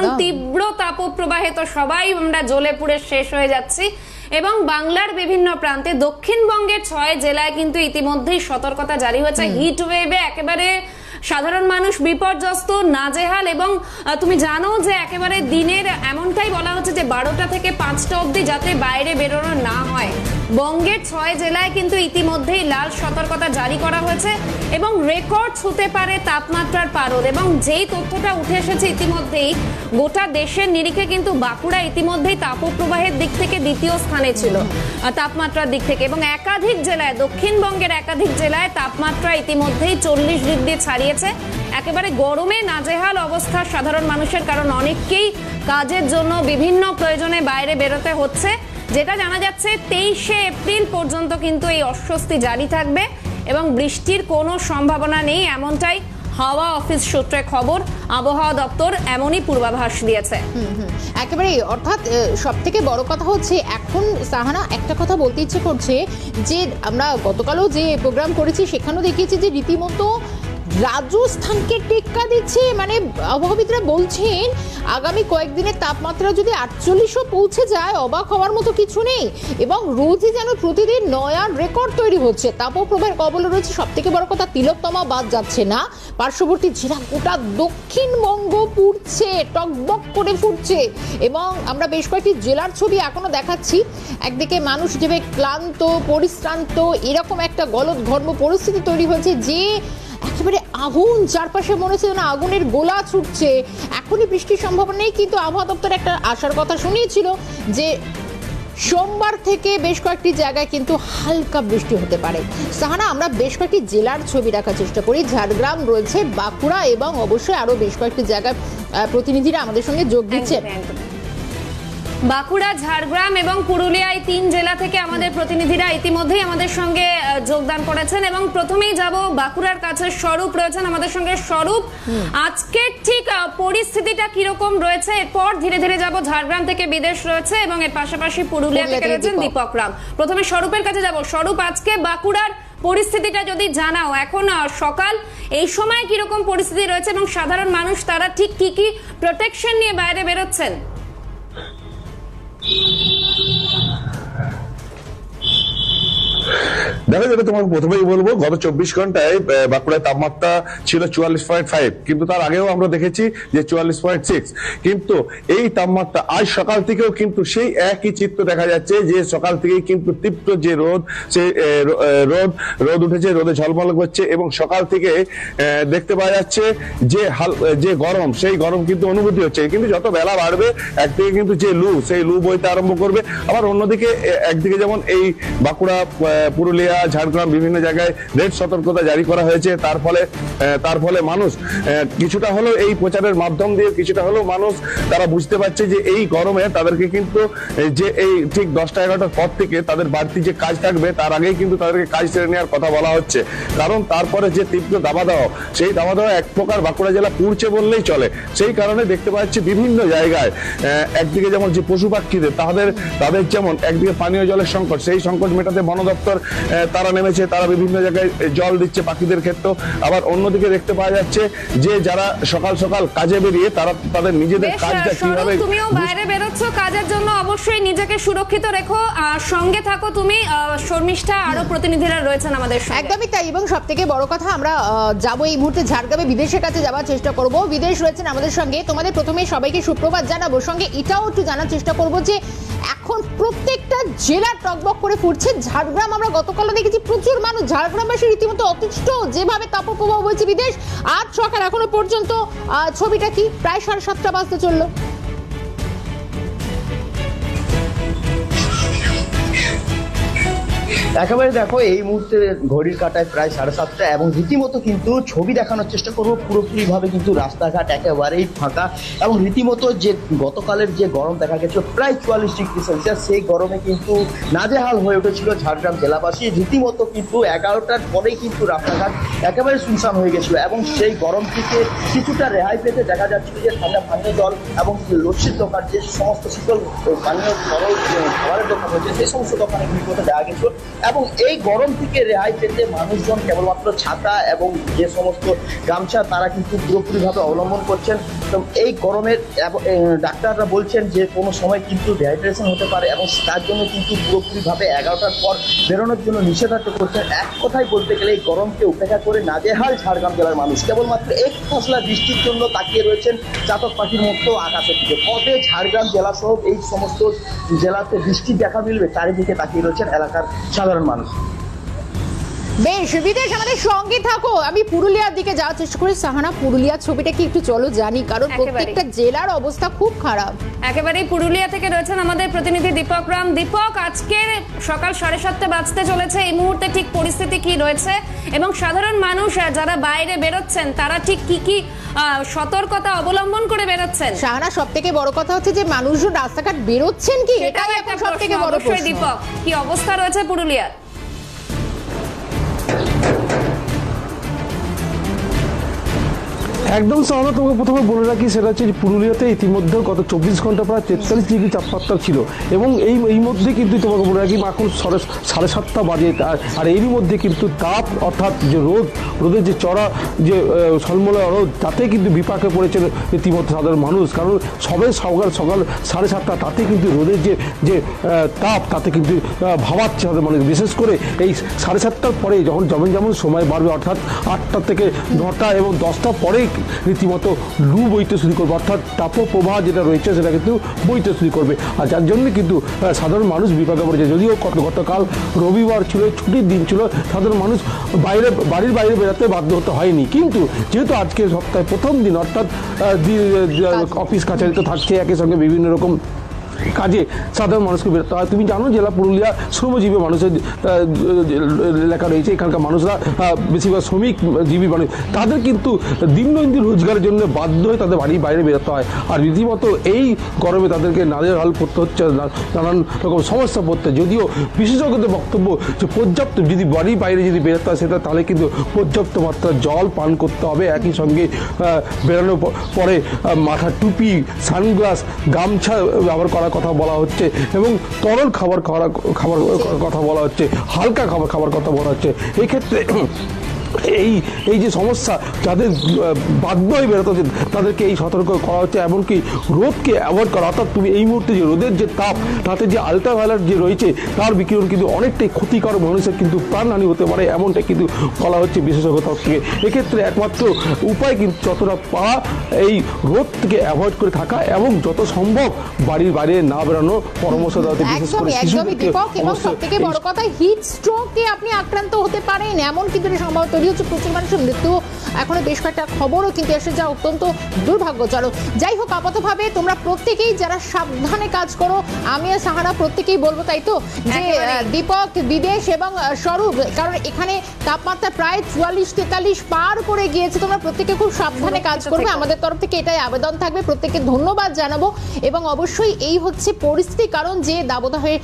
কারণ। তীব্র তাপপ্রবাহে তো সবাই আমরা জ্বলে পুড়ে শেষ হয়ে যাচ্ছি। এবং বাংলার বিভিন্ন প্রান্তে দক্ষিণবঙ্গের ছয় জেলায় কিন্তু ইতিমধ্যেই সতর্কতা জারি হয়েছে। হিট ওয়েভে একেবারে সাধারণ মানুষ বিপর্যস্ত নাজেহাল এবং তুমি জানো যে একেবারে দিনের এমনটাই বলা হচ্ছে যে বারোটা থেকে পাঁচটা অবধি যাতে বাইরে বেরোনো না হয়। বঙ্গের ছয় জেলায় কিন্তু ইতিমধ্যেই লাল সতর্কতা জারি করা হয়েছে এবং রেকর্ড ছুতে পারে তাপমাত্রার পারদ এবং যেই তথ্যটা উঠে এসেছে ইতিমধ্যেই, গোটা দেশের নিরিখে কিন্তু বাঁকুড়া ইতিমধ্যেই তাপপ্রবাহের দিক থেকে দ্বিতীয় স্থানে ছিল তাপমাত্রার দিক থেকে এবং একাধিক জেলায়, দক্ষিণবঙ্গের একাধিক জেলায় তাপমাত্রা ইতিমধ্যেই চল্লিশ ডিগ্রি ছাড়িয়েছে। একেবারে গরমে নাজেহাল অবস্থা সাধারণ মানুষের, কারণ অনেককেই কাজের জন্য বিভিন্ন প্রয়োজনে বাইরে বেরোতে হচ্ছে। যেটা জানা যাচ্ছে, তেইশে এপ্রিল পর্যন্ত কিন্তু এই অস্বস্তি জারি থাকবে এবং বৃষ্টির কোনো সম্ভাবনা নেই এমনটাই হাওয়া অফিস সূত্রে খবর। আবহাওয়া দপ্তর এমনই পূর্বাভাস দিয়েছে। একেবারে অর্থাৎ সব থেকে বড় কথা হচ্ছে, এখন সাহানা একটা কথা বলতে ইচ্ছে করছে যে, আমরা গতকালও যে প্রোগ্রাম করেছি, সেখানেও দেখিয়েছি যে রীতিমতো রাজস্থানকে টেক্কা দিচ্ছে মানে আবহাওয়াবিদরা বলছেন, আগামী কয়েকদিনের তাপমাত্রা যদি আটচল্লিশও পৌঁছে যায়, অবাক হওয়ার মতো কিছু নেই। এবং রোজই যেন প্রতিদিন নয়া রেকর্ড তৈরি হচ্ছে তাপপ্রবাহের কবলে রয়েছে। সব থেকে বড় কথা, তিলোত্তমা বাদ যাচ্ছে না। পার্শ্ববর্তী জেলা গোটা দক্ষিণবঙ্গ পুড়ছে, টকবক করে ফুটছে। এবং আমরা বেশ কয়েকটি জেলার ছবি এখনও দেখাচ্ছি। একদিকে মানুষ যেভাবে ক্লান্ত, পরিশ্রান্ত, এরকম একটা গলদ ঘর্ম পরিস্থিতি তৈরি হয়েছে যে একেবারে আগুন চারপাশে মনে হচ্ছে যেন আগুনের গোলা ছুটছে। এখনই বৃষ্টির সম্ভাবনা নেই কিন্তু আবহাওয়া দপ্তর একটা আশার কথা শুনিয়েছিল যে সোমবার থেকে বেশ কয়েকটি জায়গায় কিন্তু হালকা বৃষ্টি হতে পারে। সাহানা আমরা বেশ কয়েকটি জেলার ছবি রাখার চেষ্টা করি। ঝাড়গ্রাম রয়েছে বাঁকুড়া এবং অবশ্যই আরও বেশ কয়েকটি জায়গায় প্রতিনিধিরা আমাদের সঙ্গে যোগ একদমই। বাঁকুড়া ঝাড়গ্রাম এবং পুরুলিয়া এই তিন জেলা থেকে আমাদের প্রতিনিধিরা ইতিমধ্যেই আমাদের সঙ্গে যোগদান করেছেন এবং প্রথমেই যাব বাঁকুড়ার কাছে স্বরূপ রয়েছেন আমাদের সঙ্গে স্বরূপ। আজকে ঠিক পরিস্থিতিটা কীরকম রয়েছে? এরপর ধীরে ধীরে যাব ঝাড়গ্রাম থেকে বিদেশ রয়েছে এবং এর পাশাপাশি পুরুলিয়া থেকে রয়েছেন। দীপক। রাম। প্রথমে স্বরূপের কাছে যাব। স্বরূপ আজকে বাঁকুড়ার পরিস্থিতিটা যদি জানাও এখন সকাল এই সময় কীরকম পরিস্থিতি রয়েছে এবং সাধারণ মানুষ তারা ঠিক কি কি প্রোটেকশন নিয়ে বাইরে বেরোচ্ছেন? Thank you. দেখো যাবে তোমাকে প্রথমেই বলব গত চব্বিশ ঘন্টায় বাঁকুড়ায় তাপমাত্রা ছিল চুয়াল্লিশ পয়েন্ট ফাইভ কিন্তু তার আগেও আমরা দেখেছি যে চুয়াল্লিশ পয়েন্ট সিক্স কিন্তু এই তাপমাত্রা আজ সকাল থেকেও কিন্তু সেই একই চিত্র দেখা যাচ্ছে যে সকাল থেকেই কিন্তু তীব্র যে রোদ আহ, রোদ রোদ উঠেছে রোদে ঝলমল করছে এবং সকাল থেকে দেখতে পাওয়া যাচ্ছে যে হাল যে গরম সেই গরম কিন্তু অনুভূতি হচ্ছে। কিন্তু যত বেলা বাড়বে একদিকে কিন্তু যে লু সেই লু বইতে আরম্ভ করবে। আবার অন্যদিকে একদিকে যেমন এই বাঁকুড়া পুরুলিয়া ঝাড়গ্রাম বিভিন্ন জায়গায় রেড সতর্কতা জারি করা হয়েছে। তার ফলে তার ফলে মানুষ কিছুটা হলেও এই প্রচারের মাধ্যম দিয়ে কিছুটা হলেও মানুষ তারা বুঝতে পারছে যে এই গরমে তাদেরকে কিন্তু যে এই ঠিক দশটা এগারোটার পর থেকে তাদের বাড়তি যে কাজ থাকবে, তার আগেই কিন্তু তাদেরকে কাজ সেরে নেওয়ার কথা বলা হচ্ছে। কারণ তারপরে যে তীব্র দাবাদাহ, সেই দাবাদাহ এক প্রকার বাঁকুড়া জেলা পুড়ছে বললেই চলে। সেই কারণে দেখতে পাচ্ছি বিভিন্ন জায়গায় একদিকে যেমন যে পশু পাখিদের তাদের তাদের যেমন একদিকে পানীয় জলের সংকট, সেই সংকট মেটাতে বন দপ্তর তারা নেমেছে তারা বিভিন্ন জায়গায় জল দিচ্ছে পাখিদের ক্ষেত্রেও আবার অন্যদিকে দেখতে পাওয়া যাচ্ছে যে যারা সকাল সকাল কাজে বেরিয়ে তারা তাদের নিজেদের কাজটা কীভাবে তুমিও বাইরে বেরোচ্ছ কাজের জন্য অবশ্যই নিজেকে সুরক্ষিত রেখো। সঙ্গে থাকো তুমি আহ, শর্মিষ্ঠা আরও প্রতিনিধিরা রয়েছেন আমাদের সঙ্গে। একদমই তাই এবং সব থেকে বড় কথা আমরা আহ, যাব এই মুহূর্তে ঝাড়গ্রামে বিদেশের কাছে যাওয়ার চেষ্টা করব। বিদেশ রয়েছেন আমাদের সঙ্গে। তোমাদের প্রথমে সবাইকে সুপ্রভাত জানাব। সঙ্গে এটাও একটু জানার চেষ্টা করব যে প্রত্যেকটা জেলা টকবক করে ফুটছে। ঝাড়গ্রাম আমরা গতকালও দেখেছি প্রচুর মানুষ। ঝাড়গ্রামবাসী রীতিমতো অতিষ্ঠ, যেভাবে তাপপ্রবাহ হয়েছে বিদেশ। আজ সকাল এখনও পর্যন্ত ছবিটা কি? প্রায় সাড়ে সাতটা বাজতে চলল। একেবারে দেখো, এই মুহূর্তে ঘড়ির কাটায় প্রায় সাড়ে সাতটা এবং রীতিমতো কিন্তু ছবি দেখানোর চেষ্টা করব। পুরোপুরি ভাবে কিন্তু রাস্তাঘাট একেবারেই ফাঁকা এবং রীতিমতো যে গতকালের যে গরম দেখা গেছে, প্রায় চুয়াল্লিশ ডিগ্রি সেলসিয়াস, সেই গরমে কিন্তু নাজেহাল হয়ে উঠেছিল ঝাড়গ্রাম জেলাবাসী। রীতিমতো কিন্তু এগারোটার পরেই কিন্তু রাস্তাঘাট একেবারে শুনশান হয়ে গেছিল এবং সেই গরম থেকে কিছুটা রেহাই পেতে দেখা যাচ্ছিল যে ঠান্ডা পানীয় জল এবং লস্যির দোকান, যে সমস্ত শীতল পানীয় তরল খাবারের দোকান রয়েছে, সেই সমস্ত দোকানে ভিড় দেখা গেছিল। এবং এই গরম থেকে রেহাই পেতে মানুষজন কেবলমাত্র ছাতা এবং যে সমস্ত গামছা তারা কিন্তু পুরোপুরিভাবে অবলম্বন করছেন। তো এই গরমের ডাক্তাররা বলছেন যে কোনো সময় কিন্তু ডিহাইড্রেশন হতে পারে এবং তার জন্য কিন্তু পুরোপুরিভাবে এগারোটার পর বেরোনোর জন্য নিষেধাজ্ঞা করছেন। এক কথায় বলতে গেলে এই গরমকে উপেক্ষা করে নাজেহাল ঝাড়গ্রাম জেলার মানুষ। কেবলমাত্র এক ফসলা বৃষ্টির জন্য তাকিয়ে রয়েছেন চাতক পাখির মতো আকাশের দিকে। কবে ঝাড়গ্রাম জেলা সহ এই সমস্ত জেলাতে বৃষ্টি দেখা মিলবে চারিদিকে তাকিয়ে রয়েছেন এলাকার সাধারণ মানুষ বেশ বিদেশ আমাদের সঙ্গে থাকো। আমি পুরুলিয়ার দিকে যাওয়ার চেষ্টা করি। সাহানা পুরুলিয়ার ছবিটা কি একটু চলো জানি কারণ প্রত্যেকটা জেলার অবস্থা খুব খারাপ। একেবারেই পুরুলিয়া থেকে রয়েছেন আমাদের প্রতিনিধি দীপক রাম। দীপক আজকের সকাল সাড়ে সাতটা বাজতে চলেছে। এই মুহূর্তে ঠিক পরিস্থিতি কি রয়েছে? এবং সাধারণ মানুষ যারা বাইরে বেরোচ্ছেন তারা ঠিক কি কি সতর্কতা অবলম্বন করে বেরোচ্ছেন? সাহানা সব থেকে বড় কথা হচ্ছে যে মানুষজন রাস্তাঘাট বেরোচ্ছেন কি? এটাই একটা এখন সব থেকে বড় দীপক কি অবস্থা রয়েছে পুরুলিয়ার? একদম সাধারণত তোমাকে প্রথমে বলে রাখি, সেটা হচ্ছে পুরুলিয়াতে ইতিমধ্যে গত চব্বিশ ঘণ্টা প্রায় তেতাল্লিশ ডিগ্রি তাপমাত্রা ছিল। এবং এই এই মধ্যে কিন্তু তোমাকে বলে রাখি, এখন সাড়ে সাতটা বাজে। আর- এরই মধ্যে কিন্তু তাপ, অর্থাৎ যে রোদ, রোদের যে চড়া, যে সলমলা রোদ তাতে কিন্তু বিপাকে পড়েছেন ইতিমধ্যে সাধারণ মানুষ। কারণ সবে সকাল সকাল সাড়ে সাতটা, তাতে কিন্তু রোদের যে যে তাপ, তাতে কিন্তু ভাবাচ্ছে সাধারণ মানুষ। বিশেষ করে এই সাড়ে সাতটার পরে যখন যেমন যেমন সময় বাড়বে, অর্থাৎ আটটা থেকে নটা এবং দশটা পরে রীতিমতো লু বইতে শুরু করবে অর্থাৎ তাপপ্রবাহ যেটা রয়েছে সেটা কিন্তু বইতে শুরু করবে। আর যার জন্য কিন্তু সাধারণ মানুষ বিপাকে পড়েছে। যদিও গত- গতকাল রবিবার ছিল ছুটির দিন ছিল সাধারণ মানুষ বাইরে বাড়ির বাইরে বেরোতে বাধ্য হতে হয়নি। কিন্তু যেহেতু আজকে সপ্তাহে প্রথম দিন অর্থাৎ অফিস কাছারি তো অফিস কাছারিতে থাকছে একই সঙ্গে বিভিন্ন রকম কাজে সাধারণ মানুষকে বেরোতে। হয় তুমি জানো জেলা পুরুলিয়া শ্রমজীবী মানুষের এলাকা রয়েছে। এখানকার মানুষরা বেশিরভাগ শ্রমিক, জীবী মানুষ। তাদের কিন্তু দিন দিন রোজগারের জন্য বাধ্য হয়ে তাদের বাড়ির বাইরে বেরোতে হয়। আর রীতিমতো এই গরমে তাদেরকে নাজের হাল পড়তে হচ্ছে। নানান রকম সমস্যা পড়তে। যদিও বিশেষজ্ঞদের বক্তব্য যে পর্যাপ্ত যদি বাড়ির বাইরে যদি বেরোতে হয়, সেটা তাহলে কিন্তু পর্যাপ্ত মাত্রার জল পান করতে হবে। একই সঙ্গে বেরোনোর পরে মাথার টুপি, সানগ্লাস, গামছা ব্যবহার করার কথা বলা হচ্ছে এবং তরল খাবার খাওয়ার, খাবার কথা বলা হচ্ছে, হালকা খাবার খাবার কথা বলা হচ্ছে। এক্ষেত্রে এই এই যে সমস্যা যাদের বাধ্য হয়ে বেরোতে হচ্ছে তাদেরকে এই সতর্ক করা হচ্ছে এমনকি রোদকে অ্যাভয়েড করা অর্থাৎ তুমি এই মুহূর্তে যে রোদের যে তাপ তাতে যে আলট্রাভায়োলেট যে রয়েছে তার বিকিরণ কিন্তু অনেকটাই ক্ষতিকর মানুষের কিন্তু প্রাণহানি হতে পারে এমনটাই কিন্তু বলা হচ্ছে বিশেষজ্ঞ তরফ থেকে। এক্ষেত্রে একমাত্র উপায় কিন্তু যতটা পাওয়া এই রোদ থেকে অ্যাভয়েড করে থাকা এবং যত সম্ভব বাড়ির বাইরে না বেরোনো পরামর্শ দেওয়া বিশেষ করে একদমই একদমই এবং অবশ্যই। সব থেকে বড় কথা হিট স্ট্রোকে আপনি আক্রান্ত হতে পারেন এমন কিন্তু একটা সম্ভব তৈরি হচ্ছে প্রচুর মানুষের মৃত্যু। এখনও বেশ কয়েকটা খবরও কিন্তু এসে যা অত্যন্ত দুর্ভাগ্যজনক। যাই হোক আপাতভাবে তোমরা প্রত্যেকেই যারা সাবধানে কাজ করো আমি আর সাহারা প্রত্যেকেই বলব তাই তো? যে দীপক বিদেশ এবং স্বরূপ কারণ এখানে তাপমাত্রা প্রায় চুয়াল্লিশ তেতাল্লিশ পার করে গিয়েছে। তোমরা প্রত্যেকে খুব সাবধানে কাজ করবে। আমাদের তরফ থেকে এটাই আবেদন থাকবে। প্রত্যেককে ধন্যবাদ জানাব। এবং অবশ্যই এই হচ্ছে পরিস্থিতি কারণ যে দাবদাহের